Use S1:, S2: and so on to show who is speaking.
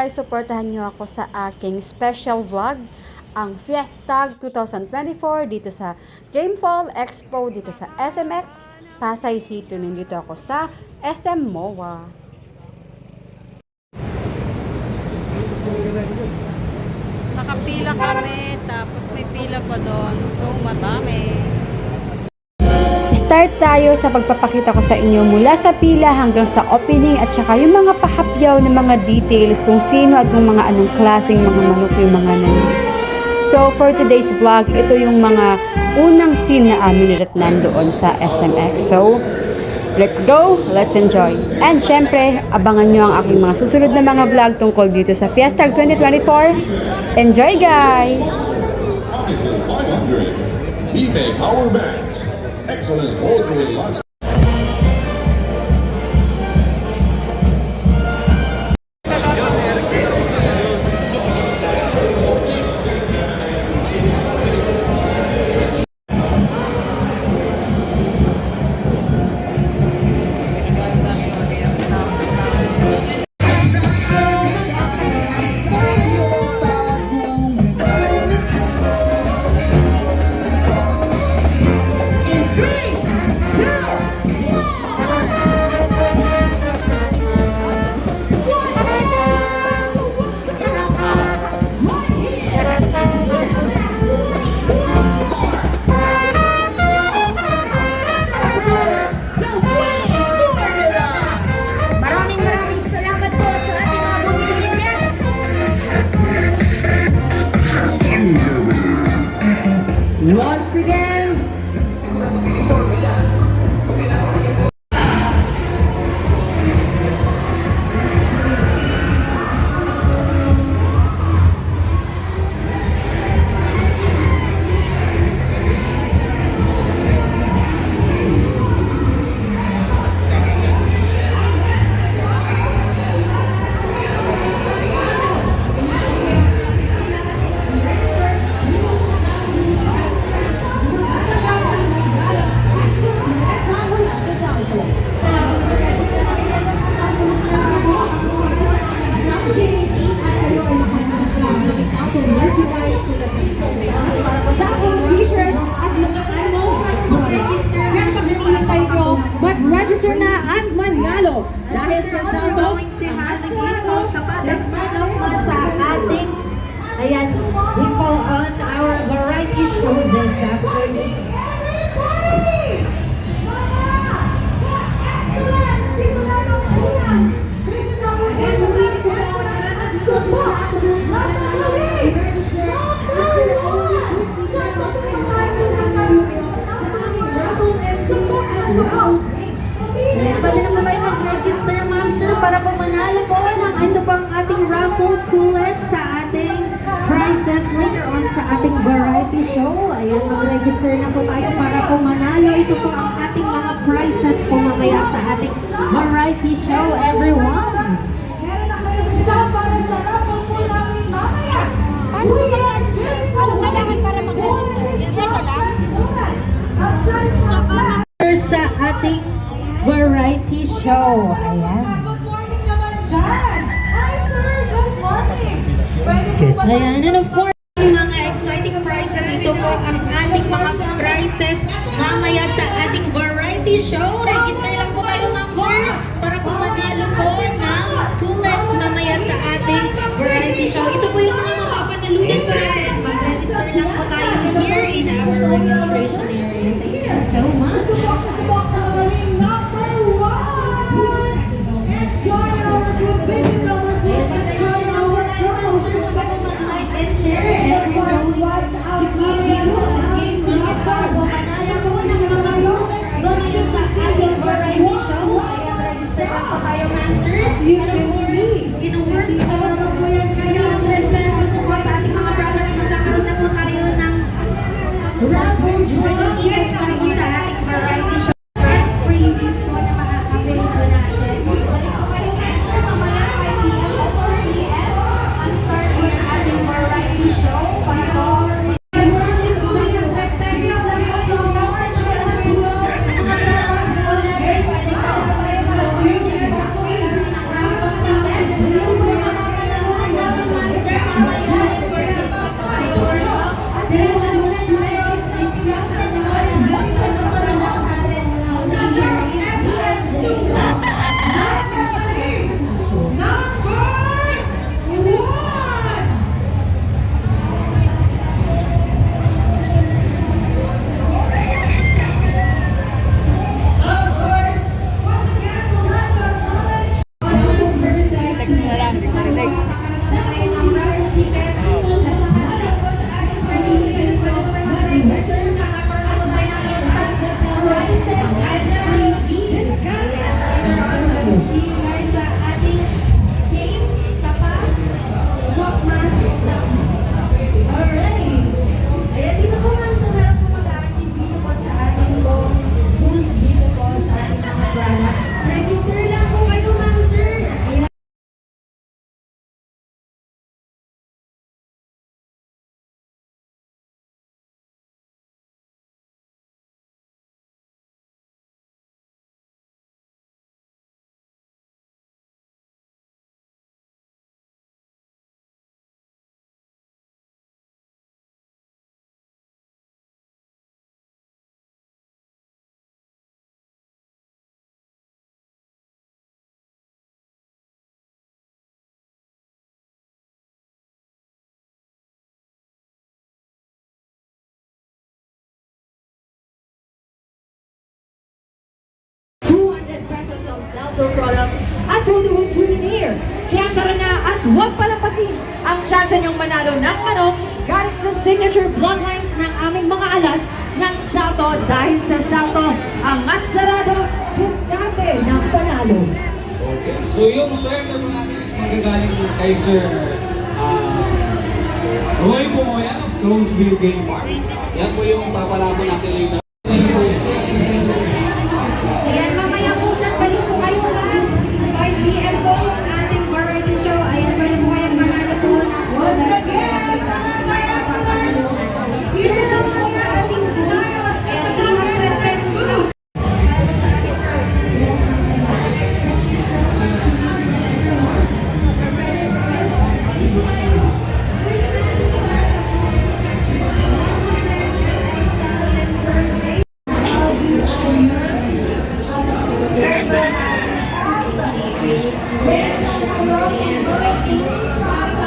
S1: guys, supportahan nyo ako sa aking special vlog, ang Fiestag 2024 dito sa Gamefall Expo dito sa SMX Pasay City. Nandito ako sa SM MOA.
S2: Nakapila kami, tapos may pila pa doon. So, madami.
S1: Start tayo sa pagpapakita ko sa inyo mula sa pila hanggang sa opening at saka yung mga pahapyaw ng mga details kung sino at kung mga anong klaseng mga manok yung mga nandito. So, for today's vlog, ito yung mga unang scene na amin at nandoon sa SMX. So, let's go, let's enjoy. And syempre, abangan nyo ang aking mga susunod na mga vlog tungkol dito sa Fiesta 2024. Enjoy guys!
S3: Altitude 500. eBay Power Banks. excellence,
S4: poetry, lots Manok sa ating Ayan, fall on our variety show this afternoon. Ayan, mag-register na po tayo para po manalo. Ito po ang ating mga prizes po mamaya sa ating variety show, everyone.
S5: meron na kayong stop para sa raffle po namin mamaya. Ano ba Ano kailangan para mag-register? Yan lang?
S4: Sa ating variety show. Ayan.
S5: Good morning naman dyan! Hi sir, good morning! Pwede po ba
S4: Ayan, and of course. Ito po ang ating mga prizes mamaya sa ating variety show. Register Bring us back
S6: Store products at one souvenir. Kaya tara na at huwag palampasin ang chance niyong manalo ng manok galing sa signature bloodlines ng aming mga alas ng Salto dahil sa Salto, angat sarado, diskarte ng panalo.
S7: Okay. So yung swerte po natin is magagaling kay Sir ah, Roy Pumoya of Cronesville Game Park. Yan po yung papalabo natin later Thank you.